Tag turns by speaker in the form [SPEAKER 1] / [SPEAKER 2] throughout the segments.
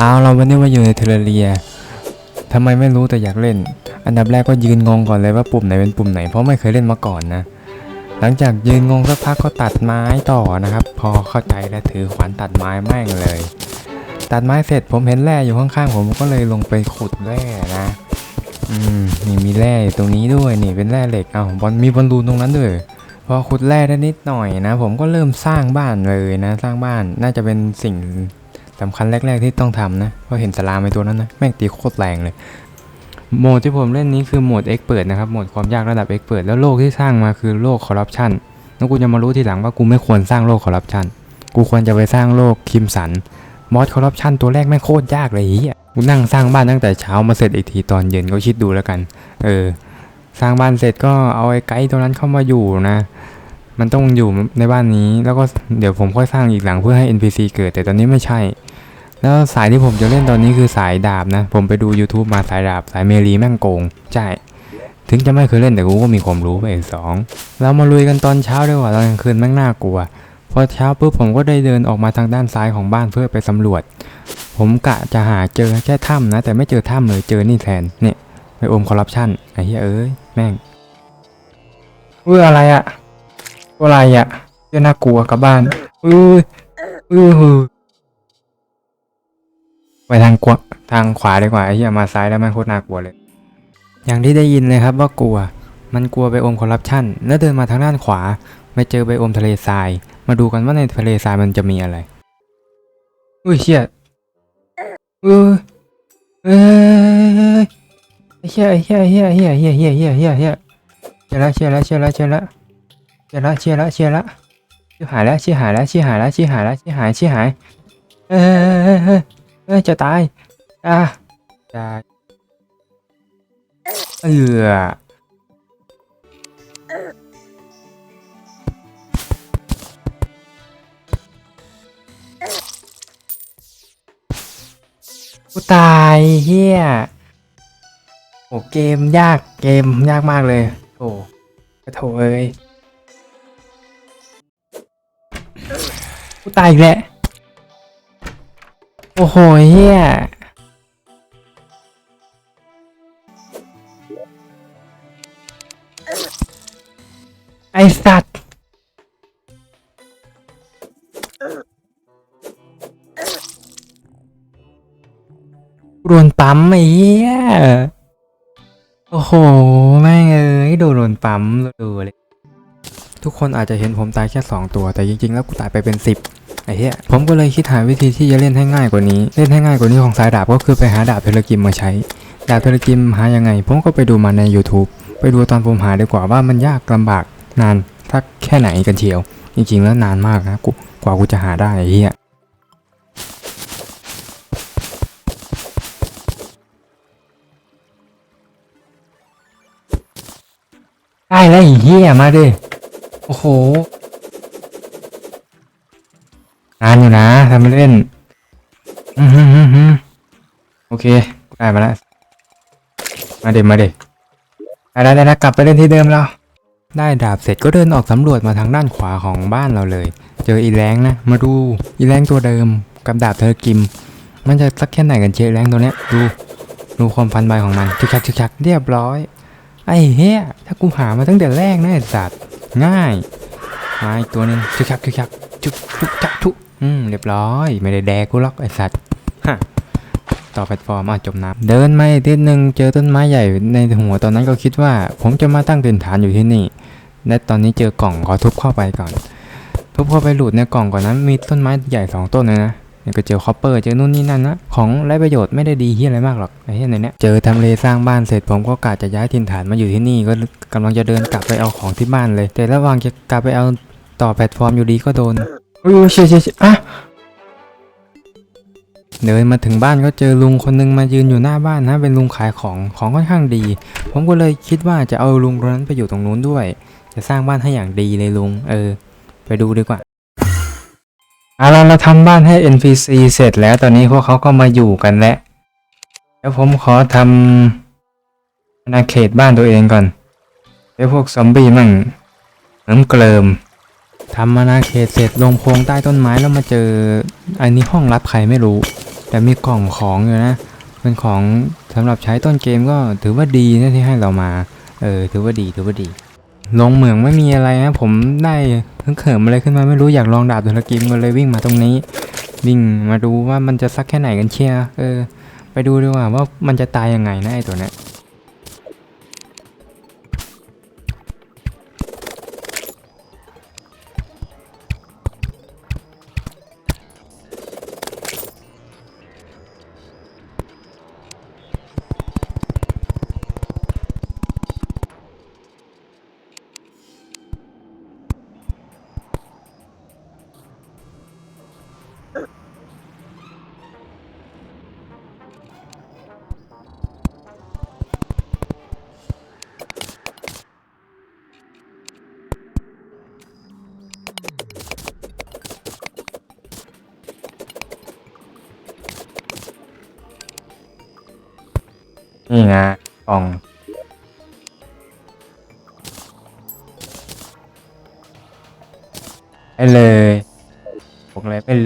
[SPEAKER 1] เอาเราวันนี้มาอยู่ในเทเลเรียทำไมไม่รู้แต่อยากเล่น อันดับแรกก็ยืนงงก่อนเลยว่าปุ่มไหนเป็นปุ่มไหนเพราะไม่เคยเล่นมาก่อนนะ หลังจากยืนงงสักพักก็ตัดไม้ต่อนะครับ พอเข้าใจแล้วถือขวานตัดไม้แม่งเลย ตัดไม้เสร็จผมเห็นแร่อยู่ข้างๆผมก็เลยลงไปขุดแร่นะ อืมนี่มีแร่ตรงนี้ด้วยนี่เป็นแร่เหล็กเอาบอลมีบอลลูนตรงนั้นด้วยพอขุดแร่ได้นิดหน่อยนะ ผมก็เริ่มสร้างบ้านเลยนะ สร้างบ้านน่าจะเป็นสิ่ง สำคัญแรก ๆ ที่ต้องทำนะเพราะเห็นสลามในตัวนั้นนะแม่งตีโคตรแรงเลยโหมดที่ผมเล่นนี้คือโหมด X เปิดนะครับโหมดความยากระดับ X เปิดแล้วโลกที่สร้างมาคือโลกคอร์รัปชันแล้วกูจะมารู้ทีหลังว่ากูไม่ควรสร้างโลกคอร์รัปชันกูควรจะไปสร้างโลกคิมสันมอสคอร์รัปชันตัวแรกแม่งโคตรยากเลยอ้เฮียกูนั่งสร้างบ้านตั้งแต่เช้ามาเสร็จอีกทีตอนเย็นก็คิดดูแล้วกัน เออ สร้างบ้านเสร็จก็เอาไอ้ไกด์ตัวนั้นเข้ามาอยู่นะ มันต้องอยู่ในบ้านนี้แล้วก็เดี๋ยวผมค่อยสร้างอีกหลังเพื่อให้ NPC เกิดแต่ตอนนี้ไม่ใช่ แล้วสายที่ผมจะเล่นตอนนี้คือสายดาบนะ ผมไปดู YouTube มาสายดาบ สายเมลีแม่งโกงใช่ถึงจะไม่เคยเล่นแต่กูก็มีความรู้ไปอีกสองเรามาลุยกันตอนเช้าดีกว่าตอนกลางคืนแม่งน่ากลัวพอเช้าปุ๊บผมก็ได้เดินออกมาทางด้านซ้ายของบ้านเพื่อไปสำรวจ ผมกะจะหาเจอแค่ถ้ำนะ แต่ไม่เจอถ้ำเลยเจอนี่แทนเนี่ยไปอมคอร์รัปชันไอ้เหี้ยเอ้ยแม่งเอออะไรอะอะไรอะเจ้าน่ากลัวกับบ้านเออเออ ไปทางกวทางขวาดีกว่าไอ้เหี้ยมาซ้ายแล้วมันโคตรน่ากลัวเลย อย่างที่ได้ยินเลยครับว่ากลัว มันกลัวไบโอมคอร์รัปชันแล้วเดินมาทางด้านขวาไปเจอไบโอมทะเลทราย มาดูกันว่าในทะเลทรายมันจะมีอะไร อุ้ยเชี่ยเออเอ้ยไอ้เชี่ยไอ้เชี่ยไอ้เชี่ยไอ้เชี่ยเชี่ยเชี่ยเชี่ยเชี่ยเชี่ยเชี่ยละเชี่ยละเชี่ยละเชี่ยละเชี่ยละเชี่ยละเชี่ยละชิบหายแล้วชิบหายแล้วชิบหายแล้วชิบหายแล้วชิบหายชิบหายเอ้ยเอ้ยเอ้ย เอ้ยจะตายอะจะเอือกูตายเฮียโอ้เกมยากเกมยากมากเลยโอ้กระโถเอ้ยกูตายอีกแล้ว โอ้โหเฮียไอสัตว์ โดนปั๊มไอ้เหี้ย โอ้โห แม่งเอ้ยโดนโดนปั๊มดูเลย ทุกคนอาจจะเห็นผมตายแค่ 2 ตัว แต่จริงๆ แล้วกูตายไปเป็น 10 ไอ้เหี้ย ผมก็เลยคิดหาวิธีที่จะเล่นให้ง่ายกว่านี้ เล่นให้ง่ายกว่านี้ของสายดาบก็คือไปหาดาบเทเลกิมมาใช้ ดาบเทเลกิมหายังไง ผมก็ไปดูมาใน YouTube ไปดูตอนผมหาดีกว่าว่ามันยากลำบากนานสักแค่ไหนกันเชียว จริงๆ แล้วนานมากนะกูกว่ากูจะหาได้ไอ้เหี้ยได้แล้วไอ้เหี้ยมาดิ โอ้โหนานอยู่นะทำไม่เล่นอืมฮึมฮึมฮึโอเคได้มาแล้วมาเด็มาเด็ได้ได้ได้กลับไปเล่นที่เดิมแล้วได้ดาบเสร็จก็เดินออกสำรวจมาทางด้านขวาของบ้านเราเลย เจออีแรงนะ มาดูอีแรงตัวเดิมกับดาบเธอกิม มันจะสักแค่ไหนกันเชียร์แรงตัวเนี้ยดูดูความฟันใบของมันชึกชักชึกชักเรียบร้อย ไอ้เหี้ยถ้ากูหามาตั้งแต่แรกนะไอ้สัตว์ ง่ายมาอีกตัวหนึ่งชึกชักชึกชักชุกชุกชักชุกอืมเรียบร้อย ไม่ได้แดกกูหรอกไอสัตว์ฮะต่อแพลตฟอร์มอะจมน้ำเดินมาอีกนิดนึงเจอต้นไม้ใหญ่ในหัวตอนนั้นก็คิดว่า ผมจะมาตั้งถิ่นฐานอยู่ที่นี่และตอนนี้เจอกล่องขอทุบเข้าไปก่อน ทุบเข้าไปหลุดในกล่องก่อนนั้นมีต้นไม้ใหญ่สองต้นเลยนะ ก็เจอคอปเปอร์เจอนู่นนี่นั่นนะของไร้ประโยชน์ไม่ได้ดีเฮียอะไรมากหรอกไอ้เฮียในเนี้ยเจอทำเลสร้างบ้านเสร็จผมก็กะจะย้ายถิ่นฐานมาอยู่ที่นี่ก็กำลังจะเดินกลับไปเอาของที่บ้านเลย แต่ระหว่างจะกลับไปเอาต่อแพลตฟอร์มอยู่ดีก็โดนอุ้ยเชียเชี่ยเชี่ยอะเดินมาถึงบ้านก็เจอลุงคนนึงมายืนอยู่หน้าบ้านนะ เป็นลุงขายของของค่อนข้างดี ผมก็เลยคิดว่าจะเอาลุงคนนั้นไปอยู่ตรงนู้นด้วย จะสร้างบ้านให้อย่างดีเลยลุง เออ ไปดูดีกว่า อาล่ะเราทำบ้านให้ NPC เสร็จแล้วตอนนี้พวกเขาก็มาอยู่กันแล้วแล้วผมขอทำอาณาเขตบ้านตัวเองก่อนไอ้พวกซอมบี้มั่งน้ำเกลิมทำอาณาเขตเสร็จลงโพรงใต้ต้นไม้แล้วมาเจออันนี้ห้องรับใครไม่รู้ แต่มีกล่องของอยู่นะ เป็นของสำหรับใช้ต้นเกมก็ถือว่าดีนะที่ให้เรามา เออถือว่าดีถือว่าดี ลงเหมืองไม่มีอะไรนะผมได้ฮึ่งเขิมอะไรขึ้นมาไม่รู้อยากลองดาบดุรกิมก็เลยวิ่งมาตรงนี้ วิ่งมาดูว่ามันจะสักแค่ไหนกันเชียร์เออ ไปดูดีกว่าว่ามันจะตายยังไงนะไอตัวเนี้ย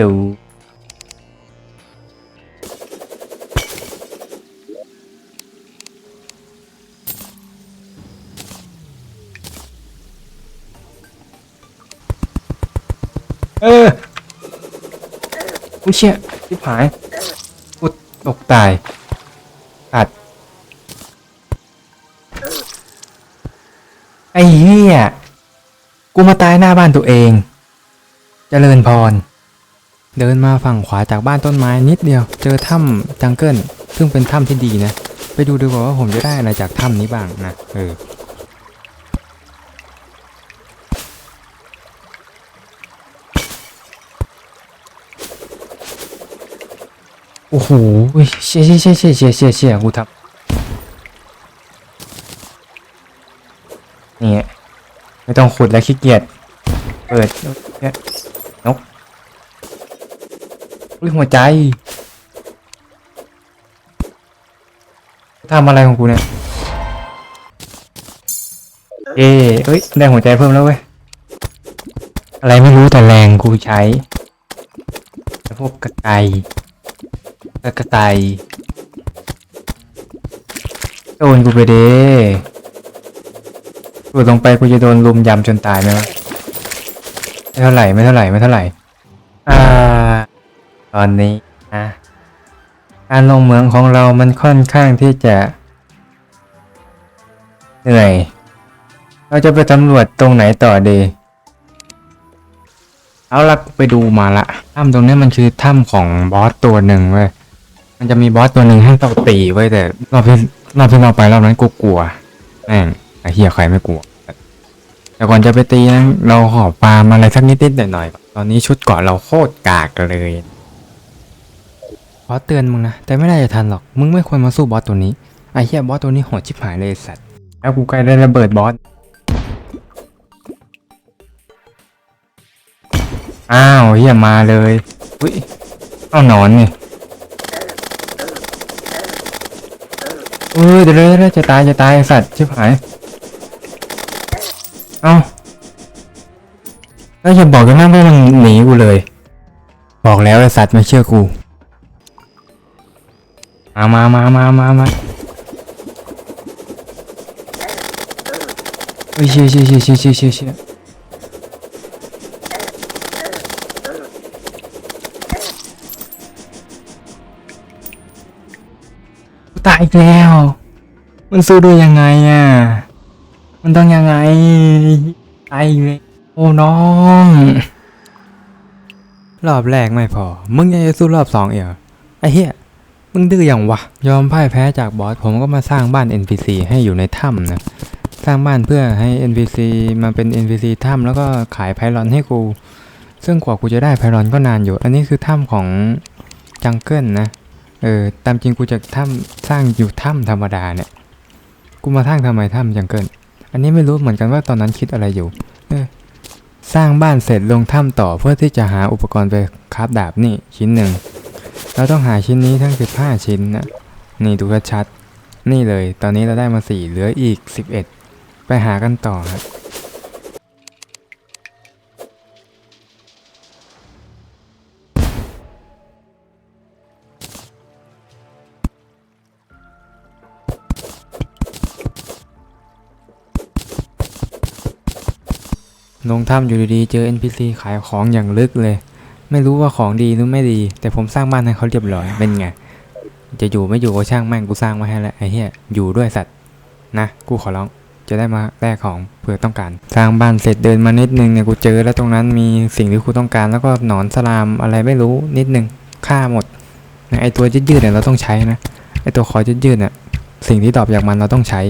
[SPEAKER 1] รู้ เอออุ้ยเชี่ยชิบหายอุดตกตายตัด ไอ้เหี้ย กูมาตายหน้าบ้านตัวเองเจริญพร เดินมาฝั่งขวาจากบ้านต้นไม้นิดเดียว เจอถ้ำจังเกิลซึ่งเป็นถ้ำที่ดีนะ ไปดูดีกว่าว่าผมจะได้อะไรจากถ้ำนี้บ้างนะ เออโอ้โหเชี่ยเชี่ยเชี่ยเชี่ยเชี่ยเชี่ยเชี่ยกูทำนี่ไม่ต้องขุดแล้วขี้เกียจ เปิดเนี่ย อุ้ยหัวใจทำอะไรของกูเนี่ย เอ้เอ้ย ได้หัวใจเพิ่มแล้วเว้ย อะไรไม่รู้แต่แรงกูใช้พวกกระไกกระกระไตโดนกูไปเด้กูลงไปกูจะโดนลุมยำจนตายไหมวะไม่เท่าไหร่ ไม่เท่าไหร่ ไม่เท่าไหร่ อ่า ตอนนี้นะการลงเหมืองของเรามันค่อนข้างที่จะ เหนื่อย เราจะไปสำรวจตรงไหนต่อดี เอาละไปดูมาละถ้ำตรงนี้มันคือถ้ำของบอสตัวหนึ่งเว้ยมันจะมีบอสตัวหนึ่งให้เราตีไว้แต่รอบที่รอบที่เราไปรอบนั้นกูกลัวแม่งไอ้เหี้ยใครไม่กลัว แต่ก่อนจะไปตีนะเราขอปาล์มอะไรสักนิดนิดหน่อยหน่อยๆตอนนี้ชุดเกาะเราโคตรกากเลย ขอเตือนมึงนะ แต่ไม่น่าจะทันหรอก มึงไม่ควรมาสู้บอสตัวนี้ ไอ้เหี้ยบอสตัวนี้โหดชิบหายเลยสัตว์แล้วกูใกล้ได้ระเบิดบอส อ้าวเหี้ยมาเลยอุ้ยเอาหนอนนี่เออเดี๋ยวเลยเดี๋ยวจะตายจะตายสัตว์ชิบหาย เอ้าแล้วอย่าบอกกันนะว่ามันหนีกูเลย บอกแล้วไอ้สัตว์ไม่เชื่อกู มามามามามามาเฮ้ยเชี่ยเชี่ยเชี่ยเชี่ยเชี่ยเชี่ยเชี่ยตายอีกแล้ว มันสู้ด้วยยังไงอะ มันต้องยังไงไอเลยโอ้น้อง รอบแรกไม่พอ มึงยังจะสู้รอบสองอีกเหรอไอ้เหี้ย มึงดื้ออย่างวะ ยอมพ่ายแพ้จากบอส ผมก็มาสร้างบ้าน NPC ให้อยู่ในถ้ำนะ สร้างบ้านเพื่อให้ NPC มาเป็น NPC ถ้ำแล้วก็ขายไพลอนให้กู ซึ่งกว่ากูจะได้ไพลอนก็นานอยู่ อันนี้คือถ้ำของจังเกิลนะ เออ ตามจริงกูจะถ้ำสร้างอยู่ถ้ำธรรมดาเนี่ย กูมาสร้างทำไมถ้ำจังเกิล อันนี้ไม่รู้เหมือนกันว่าตอนนั้นคิดอะไรอยู่ เออ สร้างบ้านเสร็จลงถ้ำต่อเพื่อที่จะหาอุปกรณ์ไปคราฟดาบนี่ชิ้นหนึ่ง เราต้องหาชิ้นนี้ทั้ง 15 ชิ้นนะนี่ดูชัดๆนี่เลย ตอนนี้เราได้มา 4 เหลืออีก 11 ไปหากันต่อครับลงถ้ำอยู่ดีๆ เจอ NPC ขายของอย่างลึกเลย ไม่รู้ว่าของดีหรือไม่ดี แต่ผมสร้างบ้านให้เขาเรียบร้อยเป็นไงจะอยู่ไม่อยู่ก็ช่างแม่งกูสร้างมาให้แล้วไอ้เหี้ยอยู่ด้วยสัตว์นะกูขอร้องจะได้มาแลกของเพื่อต้องการ สร้างบ้านเสร็จเดินมานิดนึงเนี่ยกูเจอแล้วตรงนั้นมีสิ่งที่กูต้องการ แล้วก็หนอนสลามอะไรไม่รู้นิดนึงฆ่าหมดไอตัวยืดๆเนี่ยเราต้องใช้นะไอตัวคอยยืดๆเนี่ยสิ่งที่ตอบจากมันเราต้องใช้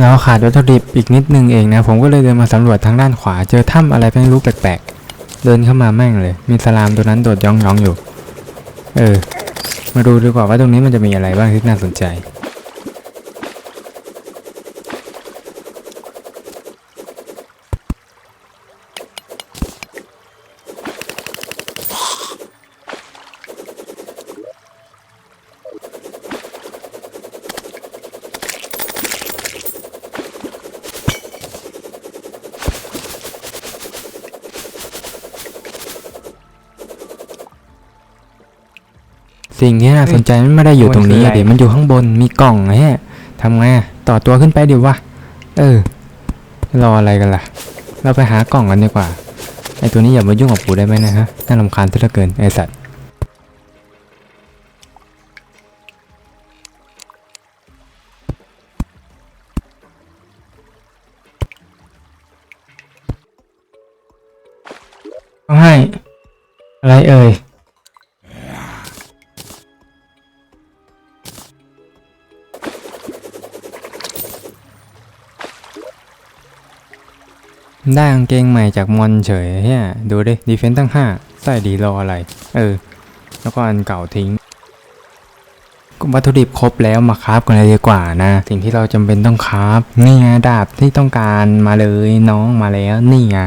[SPEAKER 1] เราขาดวัตถุดิบอีกนิดนึงเองนะ ผมก็เลยเดินมาสำรวจทางด้านขวา เจอถ้ำอะไรไม่รู้แปลกๆ เดินเข้ามาแม่งเลย มีสลามตัวนั้นโดดย่องๆอยู่ เออ มาดูดีกว่าว่าตรงนี้มันจะมีอะไรบ้างที่น่าสนใจ น่าสนใจมันไม่ได้อยู่ตรงนี้อะดิมันอยู่ข้างบนมีกล่องไงฮะทำไงอะต่อตัวขึ้นไปดิวะเออ รออะไรกันล่ะ เราไปหากล่องกันดีกว่าไอตัวนี้อย่ามายุ่งกับกูได้ไหมนะฮะน่ารำคาญซะเหลือเกินไอสัตว์ต้องให้ อะไรเอ่ย ได้กางเกงใหม่จากมอนเฉยเฮียดูดิดีเฟนต์ตั้งห้าใส่ดีรออะไร เออ แล้วก็อันเก่าทิ้งวัตถุดิบครบแล้วมาคราฟกันเลยดีกว่านะ สิ่งที่เราจำเป็นต้องคราฟนี่ไงดาบที่ต้องการมาเลยน้องมาแล้วนี่ไง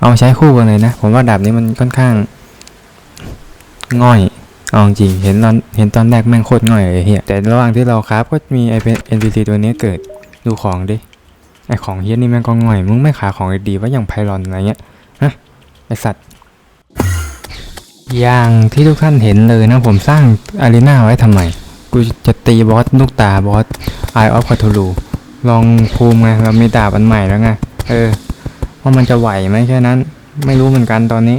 [SPEAKER 1] เอาใช้คู่กันเลยนะ ผมว่าดาบนี้มันค่อนข้าง ง่อยเอาจริงเห็นตอนเห็นตอนแรกแม่งโคตรง่อยเลยเฮียแต่ระหว่างที่เราคราฟก็มีไอเป็น NPC ตัวนี้เกิดดูของดิ ไอของเฮียนี่แม่งก็ง่อย มึงไม่ขายของดีๆว่าอย่างไพลอนอะไรเงี้ยฮะไอสัตว์ อย่างที่ทุกท่านเห็นเลยนะผมสร้างอารีนาไว้ทำไม กูจะตีบอสลูกตาบอสไอออฟคาทูลูลองภูมิไงเรามีดาบอันใหม่แล้วไง เออ ว่ามันจะไหวไหมแค่นั้น ไม่รู้เหมือนกันตอนนี้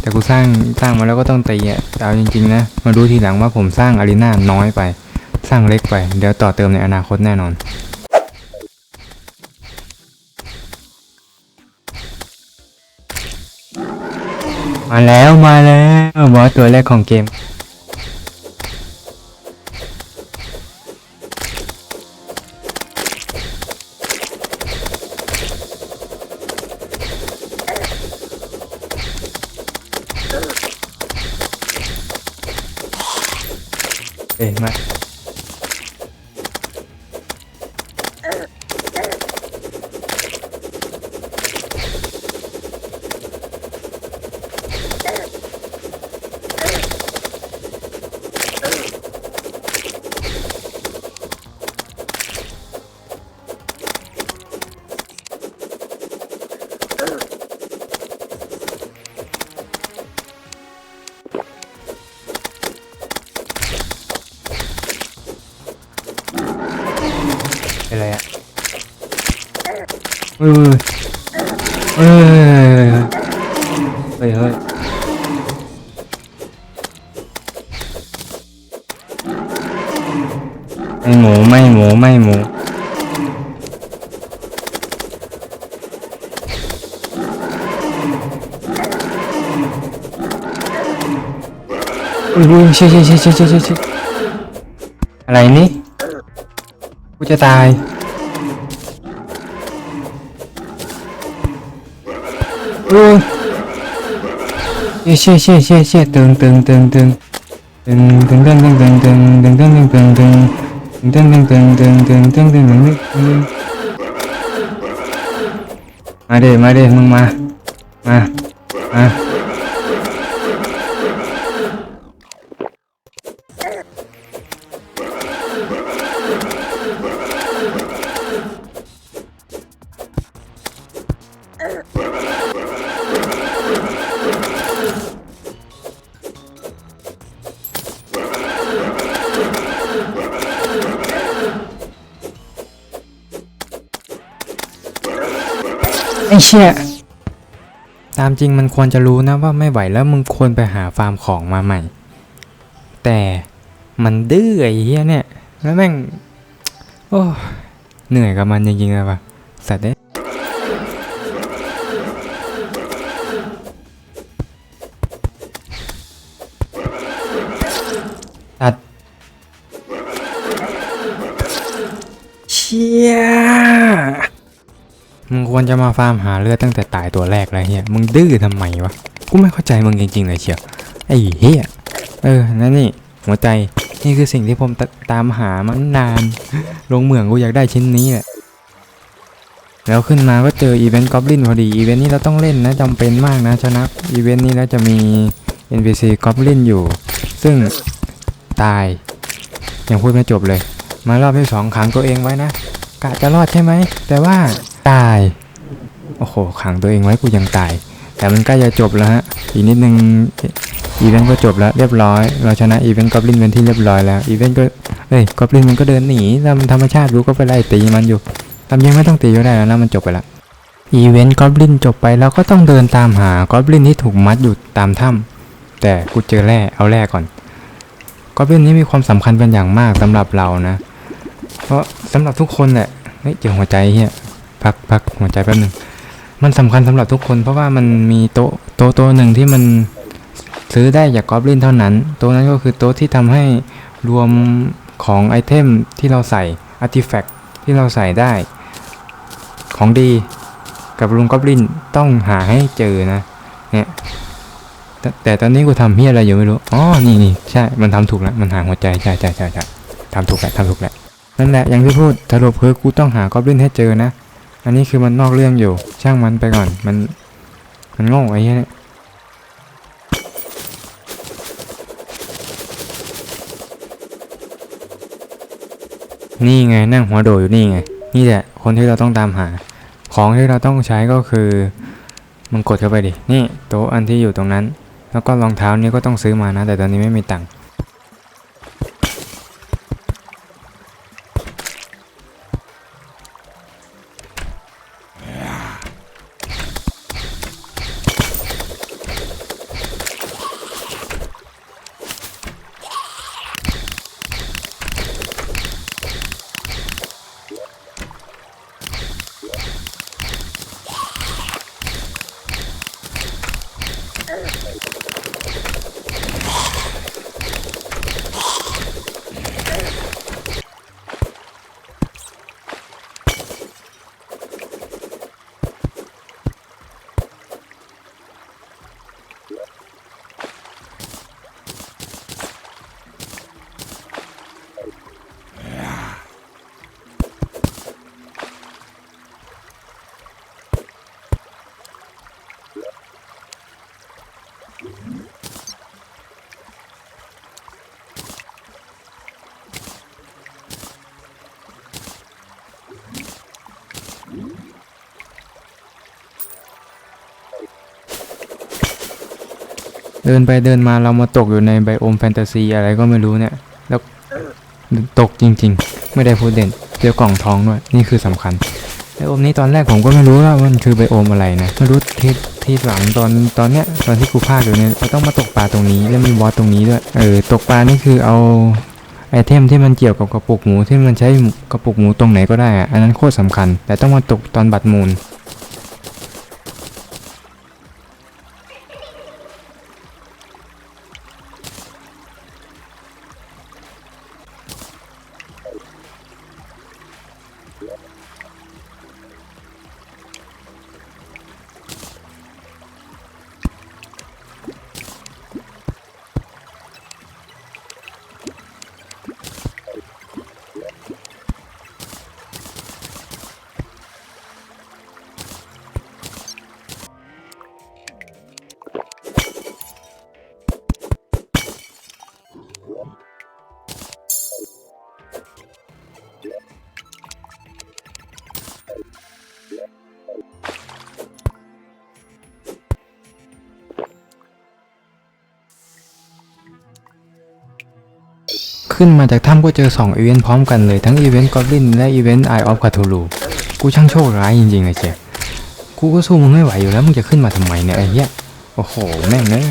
[SPEAKER 1] แต่กูสร้างสร้างมาแล้วก็ต้องตีอะแต่เอาจริงๆนะ มาดูทีหลังว่าผมสร้างอารีนาน้อยไป สร้างเล็กไป เดี๋ยวต่อเติมในอนาคตแน่นอน มาแล้วมาแล้วบอสตัวแรกของเกม เอ้ยมา ม่หมูไม่หมูอุ้ยอุ้ยเชี่ยเชี่ยเชี่ยเชี่ยเชี่ยเชี่ยอะไรนี่กูจะตายเออเชี่ยเชี่ยเชี่ยเชี่ยตึงตึงตึงตึงตึงตึงตึงตึงตึงตึงตึงตึงตึง ตึงตึงตึงตึงตึงตึงตึงตึงตึงมาเด้มาเด้มึงมา มา มา ไอ้เชี่ยตามจริงมันควรจะรู้นะว่าไม่ไหวแล้วมึงควรไปหาฟาร์มของมาใหม่ แต่มันดื้อไอ้เหี้ยเนี่ย แล้วแม่ง โอ้ เหนื่อยกับมันจริงๆเลยว่ะสัตว์เด้ ควรจะมาฟาร์มหาเลือดตั้งแต่ตายตัวแรกแล้วเฮียมึงดื้อทำไมวะ กูไม่เข้าใจมึงจริงๆเลยเชียว ไอ้เฮียเออ นั่นนี่ หัวใจ นี่คือสิ่งที่ผมตตามหามันนาน ลงเหมืองกูอยากได้ชิ้นนี้แหละ แล้วขึ้นมาก็เจออีเวนต์กอบลินพอดี อีเวนต์นี้เราต้องเล่นนะจำเป็นมากนะชนะ อีเวนต์นี้แล้วจะมี NPC กอบลินอยู่ ซึ่งตาย ยังพูดไม่จบเลย มารอบที่สองขังตัวเองไว้นะ กะจะรอดใช่ไหม แต่ว่าตาย โอ้โห ขังตัวเองไว้กูยังตาย แต่มันใกล้จะจบแล้วฮะ อีกนิดนึงอีเวนต์ก็จบแล้วเรียบร้อย เราชนะอีเวนต์กอบลินเป็นที่เรียบร้อยแล้ว อีเวนต์ก็เฮ้ยกอบลินมันก็เดินหนีตามธรรมชาติรู้ก็ไปไล่ตีมันอยู่ตามยังไม่ต้องตีก็ได้แล้วนะมันจบไปละอีเวนต์กอบลินจบไปแล้วก็ต้องเดินตามหากอบลินที่ถูกมัดอยู่ตามถ้ำแต่กูเจอแร่เอาแร่ก่อนกอบลินนี้มีความสำคัญเป็นอย่างมากสำหรับเรานะ เพราะสำหรับทุกคนแหละเฮ้ยเจอหัวใจเฮียพักพักหัวใจแป๊บหนึง มันสำคัญสำหรับทุกคนเพราะว่ามันมีโต๊ะโต๊ะโต๊ะหนึ่งที่มันซื้อได้จากกอบลินเท่านั้น โต๊ะนั้นก็คือโต๊ะที่ทำให้รวมของไอเทมที่เราใส่อาร์ติแฟกต์ที่เราใส่ได้ ของดีกับลุงกอบลินต้องหาให้เจอนะเนี่ยแต่แต่ตอนนี้กูทำเฮียอะไรอยู่ไม่รู้อ๋อนี่นี่ใช่มันทำถูกแล้วมันหาหัวใจใช่ใช่ใช่ใช่ทำถูกแล้วทำถูกแล้วนั่นแหละอย่างที่พูดสรุปคือกูต้องหากอบลินให้เจอนะ อันนี้คือมันนอกเรื่องอยู่ ช่างมันไปก่อน มัน มันโง่ไอ้เหี้ยเนี่ยนี่ไงนั่งหัวโดอยู่นี่ไง นี่แหละคนที่เราต้องตามหา ของที่เราต้องใช้ก็คือมึงกดเข้าไปดิ นี่โต๊ะอันที่อยู่ตรงนั้น แล้วก็รองเท้านี้ก็ต้องซื้อมานะ แต่ตอนนี้ไม่มีตังค์ Oh, my God. เดินไปเดินมาเรามาตกอยู่ในไบโอมแฟนตาซีอะไรก็ไม่รู้เนี่ย แล้วตกจริง ๆ ไม่ได้พูดเด่นเจอกล่องทองด้วยนี่คือสำคัญไอโอมนี้ตอนแรกผมก็ไม่รู้ว่ามันคือไบโอมอะไรนะไม่รู้ที่ที่หลังตอนตอนเนี้ยตอนที่กูพากอยู่เนี่ยเราต้องมาตกปลาตรงนี้แล้วมีบอสตรงนี้ด้วยเออตกปลานี่คือเอาไอเทมที่มันเกี่ยวกับกระปุกหมูที่มันใช้กระปุกหมูตรงไหนก็ได้อะอันนั้นโคตรสำคัญ แต่ต้องมาตกตอนบัตรมูล ขึ้นมาจากถ้ำก็เจอ2อีเวนต์พร้อมกันเลยทั้งอีเวนต์กอบลินและอีเวนต์ไอออฟคาทูลูกูช่างโชคร้ายจริงๆเลยเจ๊กูก็สู้มึงไม่ไหวอยู่แล้วมึงจะขึ้นมาทำไมเนี่ยไอ้เหี้ยโอ้โหแม่งเลย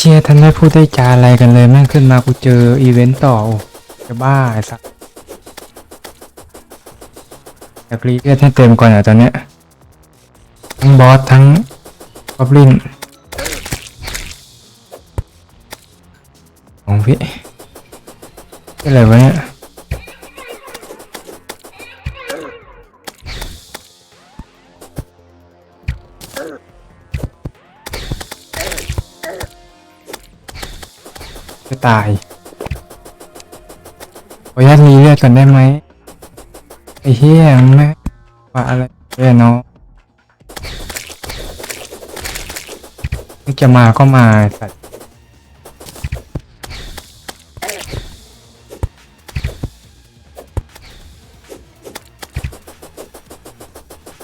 [SPEAKER 1] ชียท่านไม่พูดได้จาอะไรกันเลยแม่งขึ้นมากูเจออีเวนต์ต่อจะบ้าไอ้สัสอยากรีเลือดให้เต็มก่อนอะตอนเนี้ยทั้งบอสทั้งกอบลินของพี่อะไรวะเนี่ย ตาย ขออนุญาตรีเลือดก่อนได้ไหมไอ้เหี้ยมึงไม่ว่าอะไรเลยนาะนึกจะมาก็มาสัตว์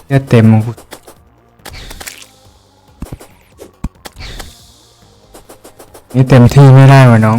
[SPEAKER 1] เลือดเต็มมึง นี่เต็มที่ไม่ได้วะน้อง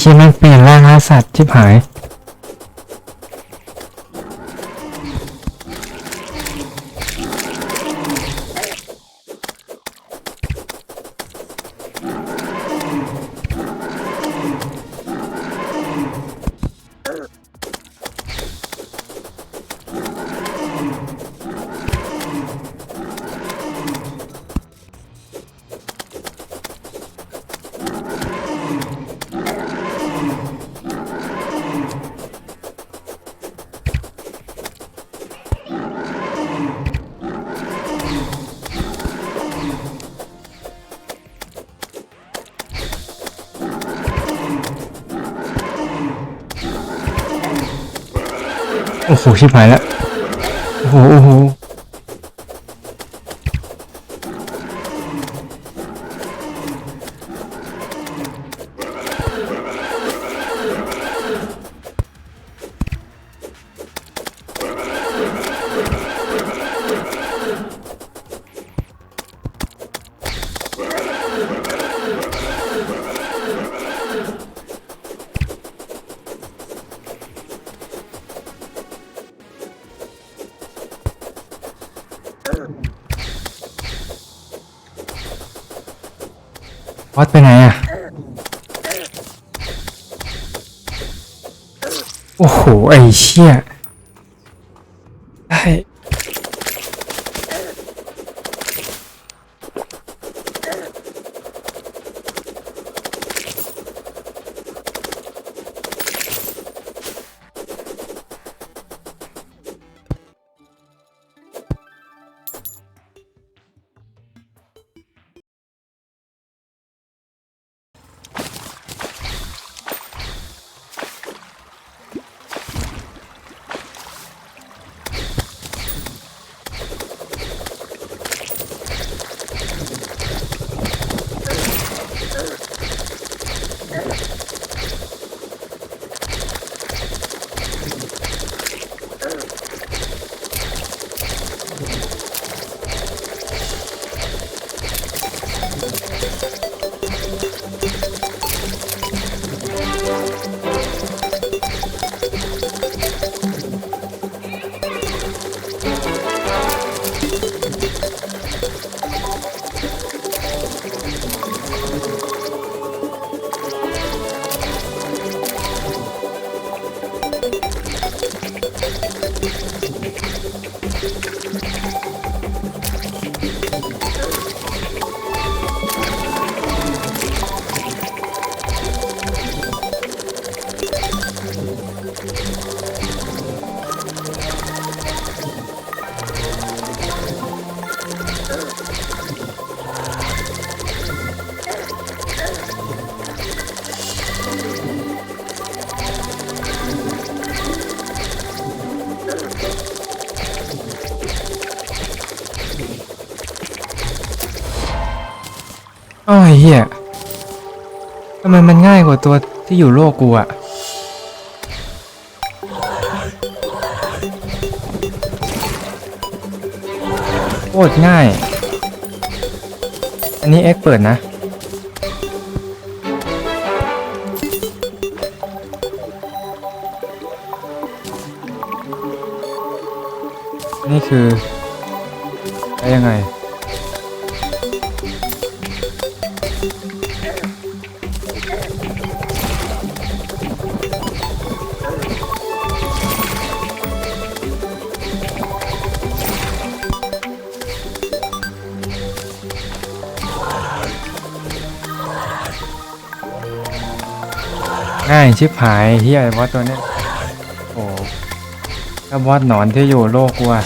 [SPEAKER 1] เชี่ยแม่งเปลี่ยนร่างล่าสัตว์ชิบหาย โอ้โหชิบหายแล้ว โอ้โหโอ้โห ไง่ายกว่าตัวที่อยู่โลกกูอะโคตรง่าย อันนี้เอ็กเปิดนะ นี่คือได้ยังไง ชิบหายเฮียบอสตัวเนี้ยโอ้ถ้าบอสหนอนที่อยู่โลกกูอะ